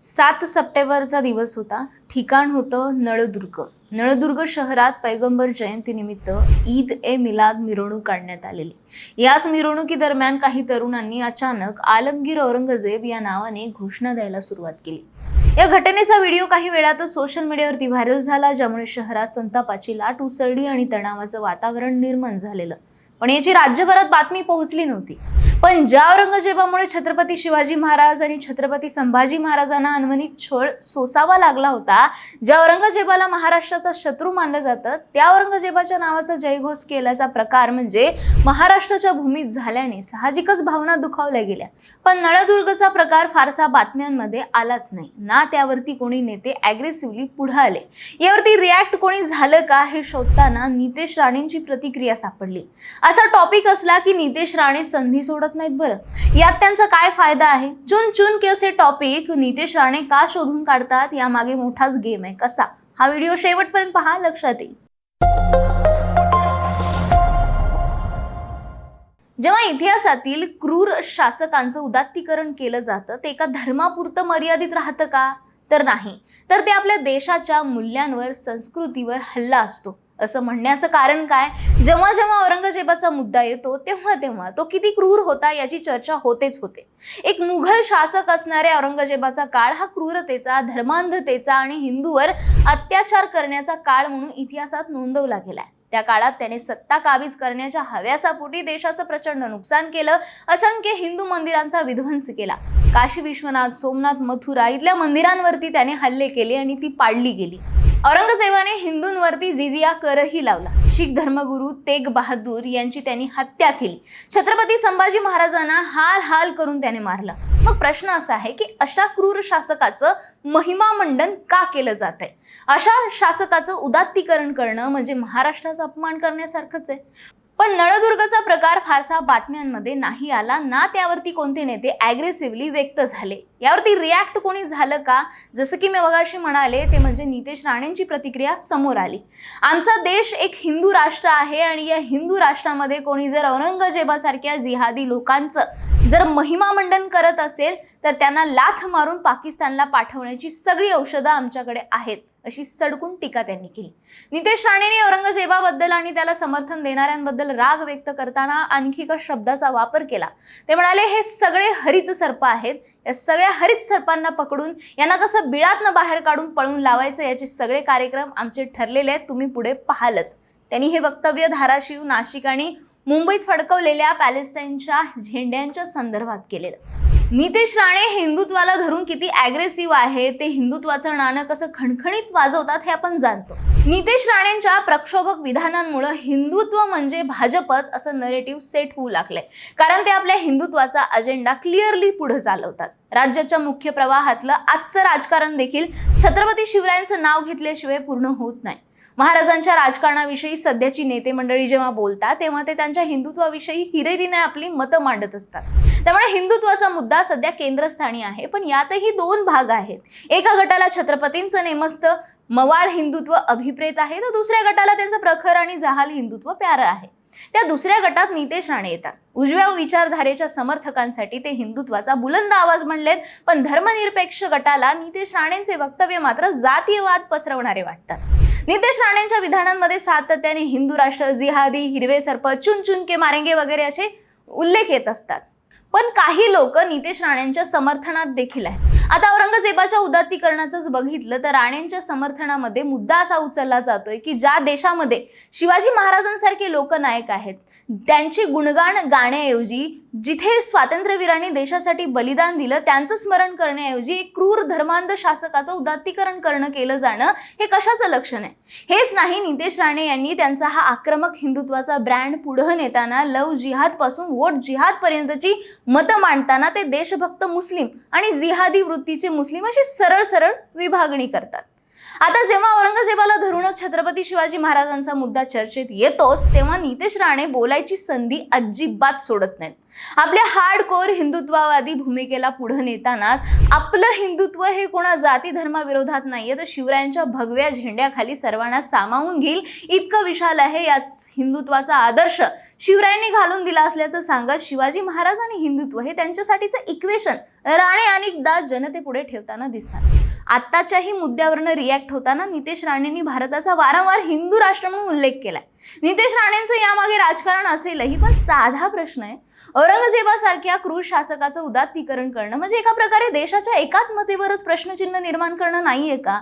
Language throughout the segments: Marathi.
सात सप्टेंबरचा दिवस होता. ठिकाण होतं नळदुर्ग. नळदुर्ग शहरात पैगंबर जयंतीनिमित्त ईद ए मिलाद मिरवणूक काढण्यात आलेली. याच मिरवणुकीदरम्यान काही तरुणांनी अचानक आलमगीर औरंगजेब या नावाने घोषणा द्यायला सुरुवात केली. या घटनेचा व्हिडिओ काही वेळातच सोशल मीडियावरती व्हायरल झाला ज्यामुळे शहरात संतापाची लाट उसळली आणि तणावाचं वातावरण निर्माण झालेलं. पण याची राज्यभरात बातमी पोहोचली नव्हती. पण ज्या औरंगजेबामुळे छत्रपती शिवाजी महाराज आणि छत्रपती संभाजी महाराजांना अनवनीत छळ सोसावा लागला होता ज्या औरंगजेबाला महाराष्ट्राचा शत्रू मानलं जातं त्या औरंगजेबाच्या नावाचा जयघोष केल्याचा प्रकार म्हणजे महाराष्ट्राच्या भूमीत झाल्याने साहजिकच भावना दुखावल्या गेल्या. पण नळदुर्गचा प्रकार फारसा बातम्यांमध्ये आलाच नाही. ना त्यावरती कोणी नेते अग्रेसिव्हली पुढे आले. यावरती रिॲक्ट कोणी झालं का हे शोधताना नितेश राणेंची प्रतिक्रिया सापडली. असा टॉपिक असला की नितेश राणे संधी सोडत नाहीत बरं. यात त्यांचा काय फायदा आहे? चुन चुन के असे टॉपिक नितेश राणे का शोधून काढतात? यामागे मोठाच गेम आहे. कसा? हा व्हिडिओ शेवटपर्यंत पहा. लक्षात येईल. जेव्हा इतिहासातील क्रूर शासकांचं उदात्तीकरण केलं जातं ते एका धर्मापुरतं मर्यादित राहतं का? तर नाही. तर ते आपल्या देशाच्या मूल्यांवर संस्कृतीवर हल्ला असतो. असं म्हणण्याचं कारण काय? जेव्हा जेव्हा औरंगजेबाचा मुद्दा येतो तेव्हा तेव्हा तो किती क्रूर होता याची चर्चा होतेच होते. एक मुघल शासक असणाऱ्या औरंगजेबाचा काळ हा क्रूरतेचा धर्मांधतेचा आणि हिंदूवर अत्याचार करण्याचा काळ म्हणून इतिहासात नोंदवला गेलाय. त्या काळात त्याने सत्ता काबीज करण्याच्या हव्यासापोटी देशाचं प्रचंड नुकसान केलं असंख्य हिंदू मंदिरांचा विध्वंस केला. काशी विश्वनाथ सोमनाथ मथुरा इथल्या मंदिरांवरती त्याने हल्ले केले आणि ती पाडली गेली. औरंगजेबाने हिंदूंवरती जिजिया करही लावला. शीख धर्मगुरू तेग बहादूर यांची त्यांनी हत्या केली. छत्रपती संभाजी महाराजांना हाल हाल करून त्याने मारलं. मग प्रश्न असा आहे की अशा क्रूर शासकाचं महिमामंडन का केलं जात आहे? अशा शासकाचं उदात्तीकरण करणं म्हणजे महाराष्ट्राचा अपमान करण्यासारखंच आहे. पण नळदुर्गचा प्रकार फारसा बातम्यांमध्ये नाही आला ना त्यावरती कोणते नेते ॲग्रेसिव्हली व्यक्त झाले? यावरती रिॲक्ट कोणी झालं का? जसं की मी मगाशी म्हणाले ते म्हणजे नितेश राणेंची प्रतिक्रिया समोर आली. आमचा देश एक हिंदू राष्ट्र आहे आणि या हिंदू राष्ट्रामध्ये कोणी जर औरंगजेबासारख्या जिहादी लोकांचं जर महिमामंडन करत असेल तर त्यांना लाथ मारून पाकिस्तानला पाठवण्याची सगळी औषधं आमच्याकडे आहेत. अशी सडकून टीका त्यांनी केली. नितेश राणेने औरंगजेबाबद्दल आणि त्याला समर्थन देणाऱ्यांबद्दल राग व्यक्त करताना आणखी एका शब्दाचा वापर केला. ते म्हणाले हे सगळे हरित सर्प आहेत. या सगळ्या हरित सर्पांना पकडून यांना कसं बिळातनं बाहेर काढून पळून लावायचं याचे सगळे कार्यक्रम आमचे ठरलेले आहेत. तुम्ही पुढे पाहालच. त्यांनी हे वक्तव्य धाराशिव नाशिक आणि मुंबईत फडकवलेल्या पॅलेस्टाईनच्या झेंड्यांच्या संदर्भात केलेलं. नितेश राणे हिंदुत्वाला धरून किती ॲग्रेसिव्ह आहे ते हिंदुत्वाचं नाणं कसं खणखणीत वाजवतात हे आपण जाणतो. नितेश राणेंच्या प्रक्षोभक विधानांमुळे हिंदुत्व म्हणजे भाजपच असं नरेटिव्ह सेट होऊ लागलंय. कारण ते आपल्या हिंदुत्वाचा अजेंडा क्लिअरली पुढे चालवतात. राज्याच्या मुख्य प्रवाहातलं आजचं राजकारण देखील छत्रपती शिवरायांचं नाव घेतल्याशिवाय पूर्ण होत नाही. महाराजांच्या राजकारणाविषयी सध्याची नेते मंडळी जेव्हा बोलतात तेव्हा ते त्यांच्या हिंदुत्वाविषयी हिरेरीने आपली मतं मांडत असतात. त्यामुळे हिंदुत्वाचा मुद्दा सध्या केंद्रस्थानी आहे पण यातही दोन भाग आहेत. एका गटाला छत्रपतींचं नेमस्त मवाळ हिंदुत्व अभिप्रेत आहे तर दुसऱ्या गटाला त्यांचं प्रखर आणि जहाल हिंदुत्व प्यारं आहे. त्या दुसऱ्या गटात नितेश राणे येतात. उजव्या विचारधारेच्या समर्थकांसाठी ते हिंदुत्वाचा बुलंद आवाज म्हणलेत पण धर्मनिरपेक्ष गटाला नितेश राणेंचे वक्तव्य मात्र जातीयवाद पसरवणारे वाटतात. नितेश राणेंच्या विधानांमध्ये सातत्याने हिंदू राष्ट्र जिहादी हिरवे सर्प चुन चुन के मारेंगे वगैरे असे उल्लेख येत असतात. पण काही लोक नितेश राणेंच्या समर्थनात देखील आहेत. आता औरंगजेबाच्या उदात्तीकरणाचंच बघितलं तर राणेंच्या समर्थनामध्ये मुद्दा असा उचलला जातोय की ज्या देशामध्ये शिवाजी महाराजांसारखे लोकनायक आहेत त्यांचे गुणगान गाण्याऐवजी जिथे स्वातंत्र्यवीरांनी देशासाठी बलिदान दिलं त्यांचं स्मरण करण्याऐवजी एक क्रूर धर्मांध शासकाचं उदात्तीकरण करणं केलं जाणं हे कशाचं लक्षण आहे? हेच नाही नितेश राणे यांनी त्यांचा हा आक्रमक हिंदुत्वाचा ब्रँड पुढं नेताना लव जिहादपासून वोट जिहादपर्यंतची मतं मांडताना ते देशभक्त मुस्लिम आणि जिहादी वृत्तीचे मुस्लिम अशी सरळ सरळ विभागणी करतात. आता जेव्हा औरंगजेबाला धरूनच छत्रपती शिवाजी महाराजांचा मुद्दा चर्चेत येतोच तेव्हा नितेश राणे बोलायची संधी अजिबात सोडत नाहीत. आपल्या हार्ड कोर हिंदुत्ववादी भूमिकेला पुढे नेतानाच आपलं हिंदुत्व हे कोणा जाती धर्माविरोधात नाहीये तर शिवरायांच्या भगव्या झेंड्याखाली सर्वांना सामावून घेईल इतकं विशाल आहे याच हिंदुत्वाचा आदर्श. शिवरायांनी घालून दिला असल्याचं सांगत शिवाजी महाराज आणि हिंदुत्व हे त्यांच्यासाठीचं इक्वेशन राणे अनेकदा जनतेपुढे ठेवताना दिसतात. आत्ताच्याही मुद्द्यावरनं रिॲक्ट होताना नितेश राणेंनी भारताचा वारंवार हिंदू राष्ट्र म्हणून उल्लेख केलाय. नितेश राणेंचं यामागे राजकारण असेलही पण साधा प्रश्न आहे. औरंगजेबासारख्या क्रूर शासकाचं उदात्तीकरण करणं म्हणजे एका प्रकारे देशाच्या एकात्मतेवरच प्रश्नचिन्ह निर्माण करणं नाहीये का?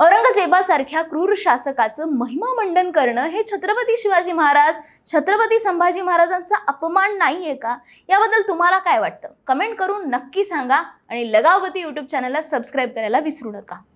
औरंगजेबासारख्या क्रूर शासकाचं महिमा मंडन करणं हे छत्रपती शिवाजी महाराज छत्रपती संभाजी महाराजांचा अपमान नाहीये का? याबद्दल तुम्हाला काय वाटतं? कमेंट करून नक्की सांगा आणि लगावती यूट्यूब चॅनलला सबस्क्राईब करायला विसरू नका.